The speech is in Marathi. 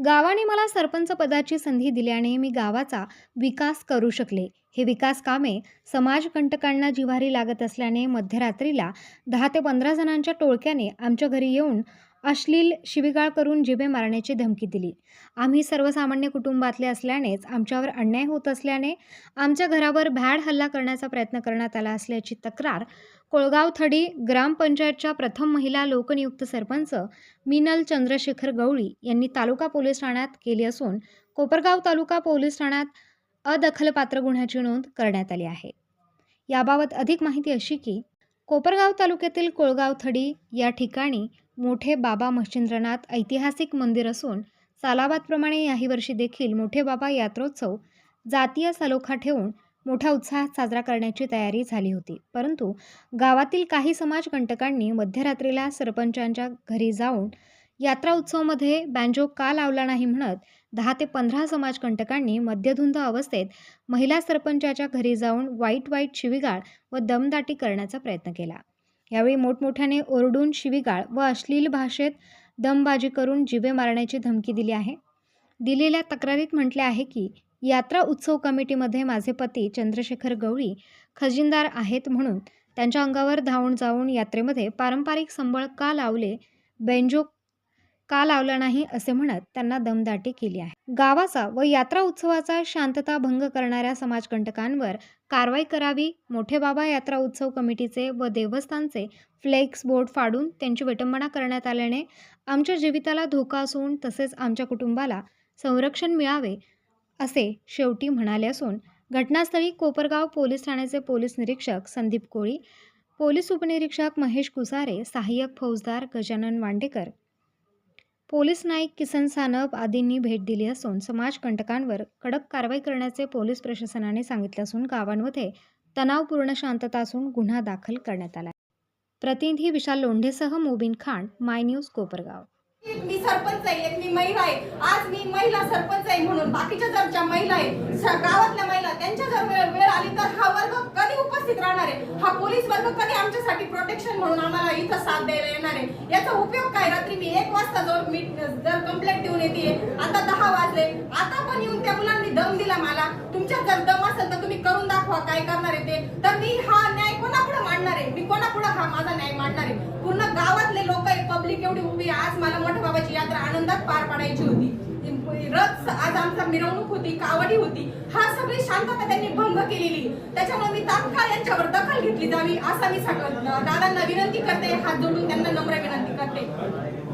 गावाने मला सरपंच पदाची संधी दिल्याने मी गावाचा विकास करू शकले. हे विकास कामे समाजकंटकांना जिव्हारी लागत असल्याने मध्यरात्रीला दहा ते पंधरा जणांच्या टोळक्याने आमच्या घरी येऊन अश्लील शिवीगाळ करून जिबे मारण्याची धमकी दिली. आम्ही सर्वसामान्य कुटुंबातले असल्यानेच आमच्यावर अन्याय होत असल्याने आमच्या घरावर भॅड हल्ला करण्याचा प्रयत्न करण्यात आला असल्याची तक्रार कोळगाव थडी ग्रामपंचायतच्या प्रथम महिला लोकनियुक्त सरपंच मीनल चंद्रशेखर गवळी यांनी तालुका पोलीस ठाण्यात केली असून कोपरगाव तालुका पोलीस ठाण्यात अदखलपात्र गुन्ह्याची नोंद करण्यात आली आहे. याबाबत अधिक माहिती अशी की कोपरगाव तालुक्यातील कोळगाव थडी या ठिकाणी मोठे बाबा मच्छिंद्रनाथ ऐतिहासिक मंदिर असून सालाबादप्रमाणे याही वर्षी देखील मोठे बाबा यात्रोत्सव जातीय सलोखा ठेवून मोठ्या उत्साहात साजरा करण्याची तयारी झाली होती. परंतु गावातील काही समाजकंटकांनी मध्यरात्रीला सरपंचांच्या घरी जाऊन यात्रा उत्सवमध्ये बँजो का लावला नाही म्हणत दहा ते पंधरा समाजकंटकांनी मद्यधुंद अवस्थेत महिला सरपंचाच्या घरी जाऊन वाईट वाईट शिवीगाळ व दमदाटी करण्याचा प्रयत्न केला. यावेळी मोठमोठ्याने ओरडून शिवीगाळ व अश्लील भाषेत दमबाजी करून जिवे मारण्याची धमकी दिली आहे. दिलेल्या तक्रारीत म्हटले आहे की यात्रा उत्सव कमिटीमध्ये माझे पती चंद्रशेखर गवळी खजिनदार आहेत म्हणून त्यांच्या अंगावर धावून जाऊन यात्रेमध्ये पारंपरिक संबळ का लावले? बेंजो का लावला नाही असे म्हणत त्यांना दमदाटी केली आहे. गावाचा व यात्रा उत्सवाचा शांतता भंग करणाऱ्या समाजकंटकांवर कारवाई करावी मोठे बाबा यात्रा उत्सव कमिटीचे व देवस्थानचे फ्लेक्स बोर्ड फाडून त्यांची विटंबना करण्यात आल्याने आमच्या जीविताला धोका असून तसेच आमच्या कुटुंबाला संरक्षण मिळावे असे शेवटी म्हणाले असून घटनास्थळी कोपरगाव पोलीस ठाण्याचे पोलीस निरीक्षक संदीप कोळी पोलीस उपनिरीक्षक महेश कुसारे सहाय्यक फौजदार गजानन वांडेकर पोलीस नाईक किसन सानप आदींनी भेट दिली असून समाजकंटकांवर कडक कारवाई करण्याचे पोलीस प्रशासनाने सांगितले असून गावांमध्ये तणावपूर्ण शांतता असून गुन्हा दाखल करण्यात आला प्रतिनिधी विशाल लोंढेसह मोबिन खान माय न्यूज कोपरगाव. मी सरपंच आहे एक मी महिला आहे. आज मी महिला सरपंच आहे म्हणून बाकीच्या जर महिला आहे गावातल्या महिला त्यांच्या जर वेळ वेळ आली तर हा वर्ग कधी येणार आहे. हा पोलीस वर्ग कधी आमच्यासाठी प्रोटेक्शन म्हणून आम्हाला इथं साथ द्यायला येणार आहे? याचा उपयोग काय? रात्री मी एक वाजता जर मी जर कंप्लेंट देऊन येते आता दहा वाजले आता पण येऊन त्या मुलांनी दम दिला मला. तुमच्यात जर दम असेल तर तुम्ही करून दाखवा काय करणार आहे ते. तर मी हा न्याय कोणापुढे मांडणार आहे? मी कोणापुढे हा माझा न्याय मांडणार आहे? पूर्ण गावातले लोक पब्लिक एवढी उभी आज मला मोठ्या बाबाची यात्रा आनंदात पार पाडायची होती. रथ आज आमचा मिरवणूक होती कावडी होती हा सगळी शांतता त्यांनी भंग केलेली. त्याच्यामुळे मी तात्काळ यांच्यावर दखल घेतली जावी असा मी सगळं दादांना विनंती करते हात जोडून त्यांना नम्र विनंती करते.